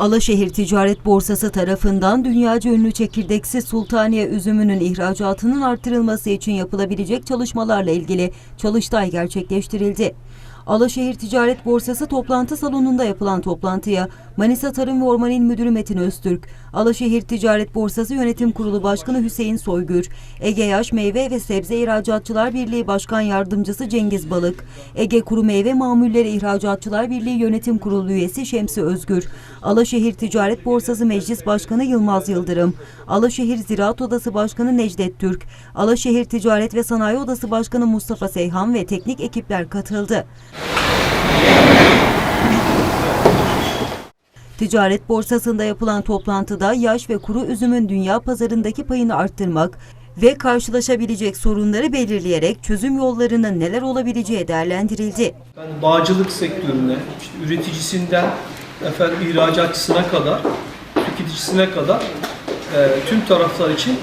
Alaşehir Ticaret Borsası tarafından dünyaca ünlü çekirdeksiz Sultaniye üzümünün ihracatının artırılması için yapılabilecek çalışmalarla ilgili çalıştay gerçekleştirildi. Alaşehir Ticaret Borsası toplantı salonunda yapılan toplantıya Manisa Tarım ve Orman İl Müdürü Metin Öztürk, Alaşehir Ticaret Borsası Yönetim Kurulu Başkanı Hüseyin Soygür, Ege Yaş Meyve ve Sebze İhracatçılar Birliği Başkan Yardımcısı Cengiz Balık, Ege Kuru Meyve Mamulleri İhracatçılar Birliği Yönetim Kurulu üyesi Şemsi Özgür, Alaşehir Ticaret Borsası Meclis Başkanı Yılmaz Yıldırım, Alaşehir Ziraat Odası Başkanı Necdet Türk, Alaşehir Ticaret ve Sanayi Odası Başkanı Mustafa Seyhan ve teknik ekipler katıldı. Ticaret borsasında yapılan toplantıda yaş ve kuru üzümün dünya pazarındaki payını arttırmak ve karşılaşabilecek sorunları belirleyerek çözüm yollarının neler olabileceği değerlendirildi. Yani bağcılık sektörüne, işte üreticisinden efendim ihracatçısına kadar, tüketicisine kadar e, tüm taraflar için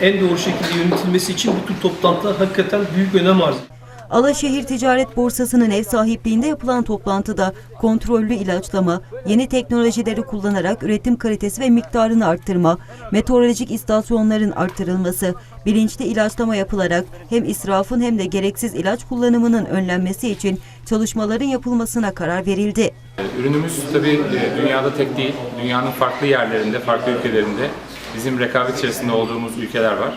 e, en doğru şekilde yönetilmesi için bu tür toplantılar hakikaten büyük önem arz ediyor. Alaşehir Ticaret Borsası'nın ev sahipliğinde yapılan toplantıda kontrollü ilaçlama, yeni teknolojileri kullanarak üretim kalitesi ve miktarını arttırma, meteorolojik istasyonların artırılması, bilinçli ilaçlama yapılarak hem israfın hem de gereksiz ilaç kullanımının önlenmesi için çalışmaların yapılmasına karar verildi. Ürünümüz tabii e, dünyada tek değil. Dünyanın farklı yerlerinde, farklı ülkelerinde bizim rekabet içerisinde olduğumuz ülkeler var.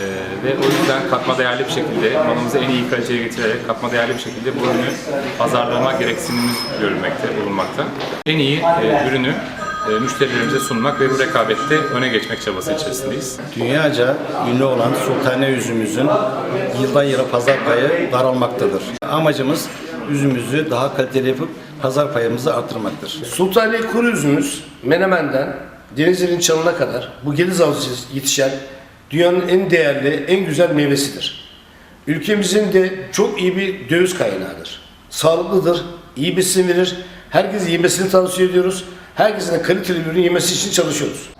E, ve o yüzden katma değerli bir şekilde malımızı en iyi kaliteye getirerek katma değerli bir şekilde bu ürünü pazarlama gereksinimimiz görülmekte, bulunmakta. En iyi e, ürünü e, müşterilerimize sunmak ve bu rekabette öne geçmek çabası içerisindeyiz. Dünyaca ünlü olan Sultane üzümümüzün yıldan yıla pazar payı daralmaktadır. Amacımız üzümümüzü daha kaliteli yapıp pazar payımızı arttırmaktır. Sultaniye kuru üzümümüz Menemen'den Denizli'nin çalına kadar bu Gediz Havzası yetişen dünyanın en değerli, en güzel meyvesidir. Ülkemizin de çok iyi bir döviz kaynağıdır. Sağlıklıdır, iyi besin verir. Herkes yemesini tavsiye ediyoruz. Herkesin de kaliteli bir ürün yemesi için çalışıyoruz.